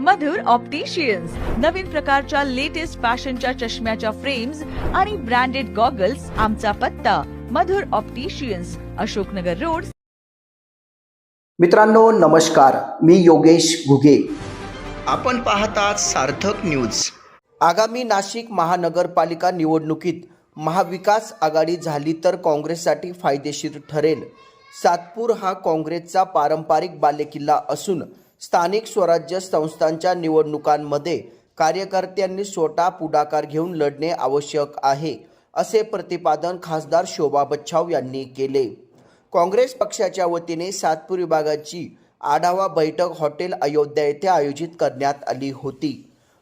मधुर opticians नवीन प्रकारच्या latest फॅशनच्या चष्म्याच्या फ्रेम्स आणि ब्रँडेड गॉगल्स आमचा पत्ता. Madhur opticians Ashoknagar road. मित्रांनो नमस्कार. मी योगेश घुगे. आपण पाहतात सार्थक न्यूज आगामी नाशिक महानगरपालिका निवडणुकीत महाविकास आघाडी झाली तर काँग्रेससाठी फायदेशीर ठरेल. सातपूर हा काँग्रेसचा पारंपरिक बालेकिल्ला असून स्थानिक स्वराज्य संस्थांच्या निवडणुकांमध्ये कार्यकर्त्यांनी स्वतः पुढाकार घेऊन लढणे आवश्यक आहे असे प्रतिपादन खासदार शोभा बच्छाव यांनी केले. काँग्रेस पक्षाच्या वतीने सातपूर विभागाची आढावा बैठक हॉटेल अयोध्या येथे आयोजित करण्यात आली होती.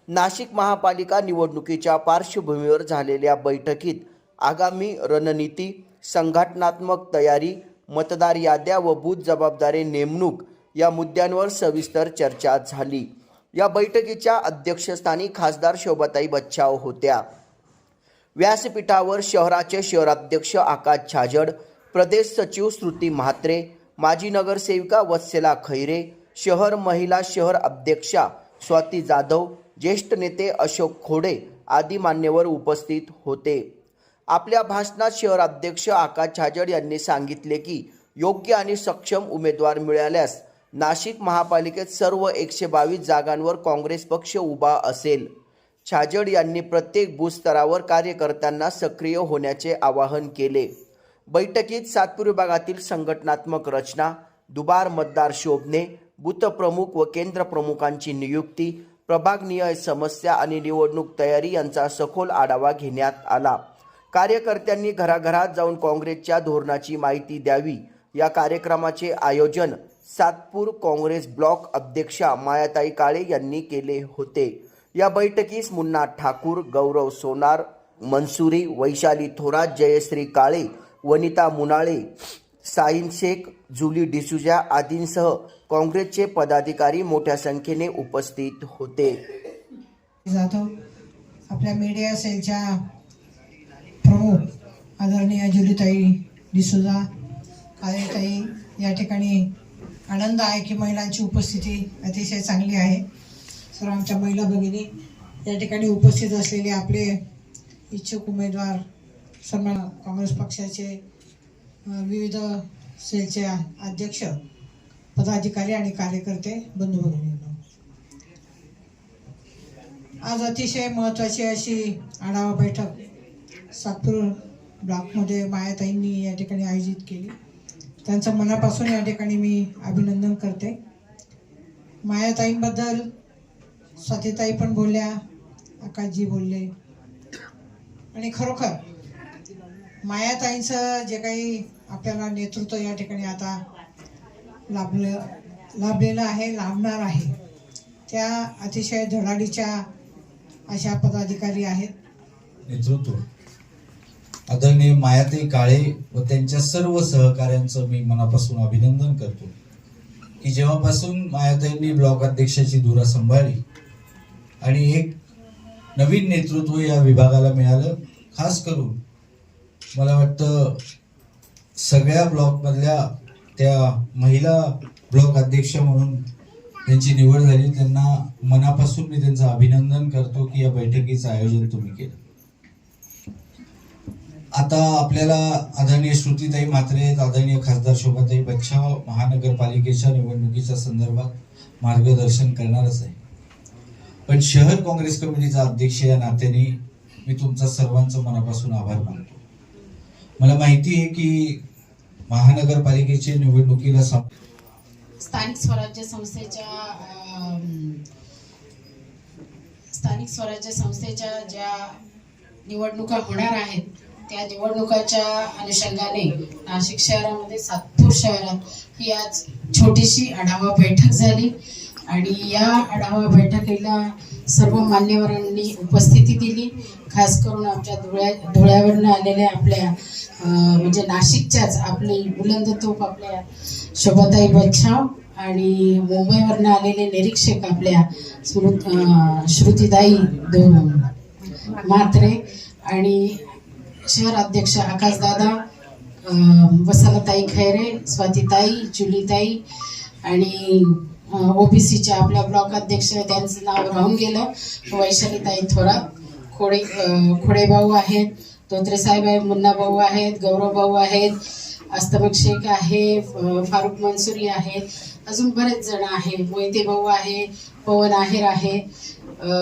नाशिक महापालिका निवडणुकीच्या पार्श्वभूमीवर झालेल्या बैठकीत आगामी रणनीती संघटनात्मक तयारी मतदार याद्या व बूथ जबाबदारी नेमणूक या मुद्द्यांवर सविस्तर चर्चा झाली. या बैठकीच्या अध्यक्षस्थानी खासदार शोभाताई बच्चाव होत्या. व्यासपीठावर शहराचे शहराध्यक्ष आकाश छाजड प्रदेश सचिव श्रुती म्हात्रे माजी नगरसेविका वत्सेला खैरे शहर महिला शहर अध्यक्षा स्वाती जाधव ज्येष्ठ नेते अशोक खोडे आदी मान्यवर उपस्थित होते. आपल्या भाषणात शहर अध्यक्ष आकाश छाजड यांनी सांगितले की योग्य आणि सक्षम उमेदवार मिळाल्यास नाशिक महापालिकेत सर्व एकशे बावीस जागांवर काँग्रेस पक्ष उभा असेल. छाजड यांनी प्रत्येक भूस्तरावर कार्यकर्त्यांना सक्रिय होण्याचे आवाहन केले. बैठकीत सातपूर विभागातील संघटनात्मक रचना दुबार मतदार शोभणे बूथप्रमुख व केंद्र प्रमुखांची नियुक्ती प्रभागनिय समस्या आणि निवडणूक तयारी यांचा सखोल आढावा घेण्यात आला. कार्यकर्त्यांनी घराघरात जाऊन काँग्रेसच्या धोरणाची माहिती द्यावी. या कार्यक्रमाचे आयोजन सातपूर काँग्रेस ब्लॉक अध्यक्षा मायाताई काळे यांनी केले होते. या बैठकीस मुन्ना ठाकूर गौरव सोनार मनसुरी वैशाली थोरात जयश्री काळे वनिता मुनाळे साईन शेख जुली डिसुजा आदींसह काँग्रेसचे पदाधिकारी मोठ्या संख्येने उपस्थित होते. जातो आपल्या मीडिया सेलच्या प्रमुख आदरणीय जुलीताई डिसुजा काळेताई या ठिकाणी आनंद आहे की महिलांची उपस्थिती अतिशय चांगली आहे. सर्व आमच्या महिला भगिनी या ठिकाणी उपस्थित असलेले आपले इच्छुक उमेदवार सर्व काँग्रेस पक्षाचे विविध सेलचे अध्यक्ष पदाधिकारी आणि कार्यकर्ते बंधू भगिनींना. आज अतिशय महत्त्वाची अशी आढावा बैठक सातपूर ब्लॉकमध्ये मायाताईंनी या ठिकाणी आयोजित केली. त्यांचं मनापासून या ठिकाणी मी अभिनंदन करते. मायाताईंबद्दल स्वातीताई पण बोलल्या आकाशजी बोलले. आणि खरोखर मायाताईंचं जे काही आपल्याला नेतृत्व या ठिकाणी आता लाभलं लाभलेलं आहे लाभणार आहे त्या अतिशय धडाडीच्या अशा पदाधिकारी आहेत. नेतृत्व. आदरणीय मायाताई काळे व त्यांच्या सर्व सहकाऱ्यांचं मी मनापासून अभिनंदन करतो की जेव्हापासून मायाताईंनी ब्लॉक अध्यक्षाची धुरा सांभाळली आणि एक नवीन नेतृत्व या विभागाला मिळालं खास करून मला वाटतं सगळ्या ब्लॉकमधल्या त्या महिला ब्लॉक अध्यक्ष म्हणून त्यांची निवड झाली त्यांना मनापासून मी त्यांचं अभिनंदन करतो की या बैठकीचं आयोजन तुम्ही केलं. आता आपल्याला आदरणीय श्रुतीताई म्हात्रे आदरणीय खासदार शोभाताई बच्छाव महानगरपालिकेच्या निवडणुकीच्या संदर्भात मार्गदर्शन करणारच आहे. पण शहर काँग्रेस कमिटीचा अध्यक्ष या नात्याने मी तुमचा सर्वांचं मनापासून आभार मानतो. मला माहिती आहे की महानगरपालिकेच्या निवडणुकीला स्थानिक स्वराज्य संस्थेच्या स्थानिक स्वराज्य संस्थेच्या ज्या निवडणुका होणार आहेत त्या निवडणुकाच्या अनुषंगाने नाशिक शहरामध्ये सातपूर शहरात ही आज छोटीशी आढावा बैठक झाली. आणि या आढावा बैठकीला सर्व मान्यवरांनी उपस्थिती दिली. खास करून आमच्या धुळ्या धुळ्यावरनं आलेल्या आपल्या म्हणजे नाशिकच्याच आपली बुलंद तोप आपल्या शोभाताई बच्छाव आणि मुंबईवरनं आलेले निरीक्षक आपल्या श्रुत श्रुतीदाई श्रुतीताई दो- आणि शहर अध्यक्ष आकाशदादा अं, खैरे स्वातीताई जुलीताई आणि ओबीसीच्या आपल्या ब्लॉक अध्यक्ष त्यांचं नाव राहून गेलं. वैशालीताई थोरात खोडे खोडेभाऊ आहेत धोत्रे साहेब आहेत मुन्ना भाऊ आहेत गौरव भाऊ आहेत अस्तमक शेख आहे फारुख मनसुरी आहेत अजून बरेच जण आहे. मोहिते भाऊ आहे पवन आहेर आहे.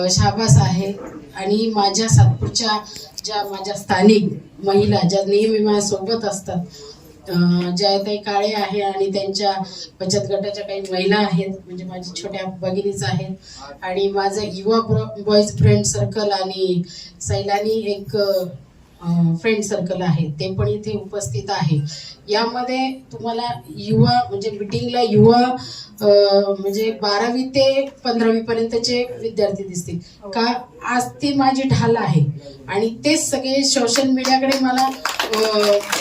शाबास आहे. आणि माझ्या सातपूरच्या ज्या माझ्या स्थानिक महिला ज्या नेहमी माझ्यासोबत असतात अं, ते काळे आहे आणि त्यांच्या बचत गटाच्या काही महिला आहेत म्हणजे माझ्या छोट्या भगिनीच आहेत. आणि माझं युवा बॉईज फ्रेंड सर्कल आणि सैलानी एक फ्रेंड सर्कल आहे ते पण इथे उपस्थित आहे. यामध्ये तुम्हाला युवा म्हणजे मिटिंगला युवा म्हणजे बारावी ते पंधरावी पर्यंतचे विद्यार्थी दिसतील. का आज ती माझी ढाल आहे? आणि तेच सगळे सोशल मीडियाकडे मला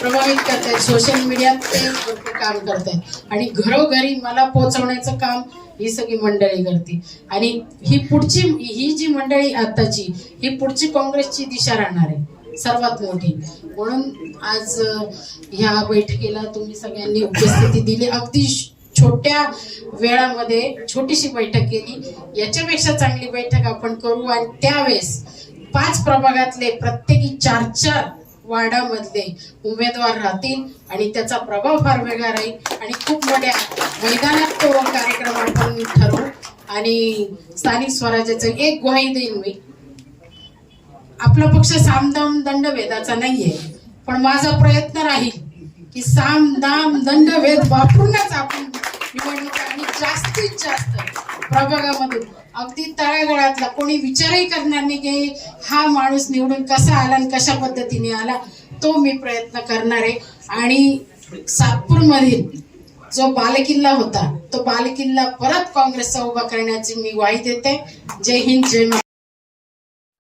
प्रभावित करतायत. सोशल मीडियात ते काम करतायत. आणि घरोघरी मला पोहोचवण्याचं काम ही सगळी मंडळी करते. आणि ही पुढची ही जी मंडळी आताची ही पुढची काँग्रेसची दिशा राहणार आहे. सर्वात मोठी. म्हणून आज ह्या बैठकीला तुम्ही सगळ्यांनी उपस्थिती दिली. अगदी छोट्या वेळामध्ये छोटीशी बैठक केली. याच्यापेक्षा चांगली बैठक आपण करू. आणि त्यावेळेस पाच प्रभागातले प्रत्येकी चार चार वार्डामधले उमेदवार राहतील आणि त्याचा प्रभाव फार वेगळा राहील. आणि खूप मोठ्या मैदानात तो कार्यक्रम आपण ठरवू. आणि स्थानिक स्वराज्याचं एक ग्वाही देईन मी आपला पक्ष सामदाम दंडभेदाचा नाहीये. पण माझा प्रयत्न राहील की साम दाम दंडभेद वापरूनच आपण निवडणूक आणि जास्तीत जास्त प्रभागामधून अगदी तळागाळातला कोणी विचारही करणार नाही की हा माणूस निवडून कसा आला आणि कशा पद्धतीने आला तो मी प्रयत्न करणार आहे. आणि सातपूरमधील जो बालकिल्ला होता तो बालकिल्ला परत काँग्रेसचा उभा करण्याची मी ग्वाही देते. जय हिंद जय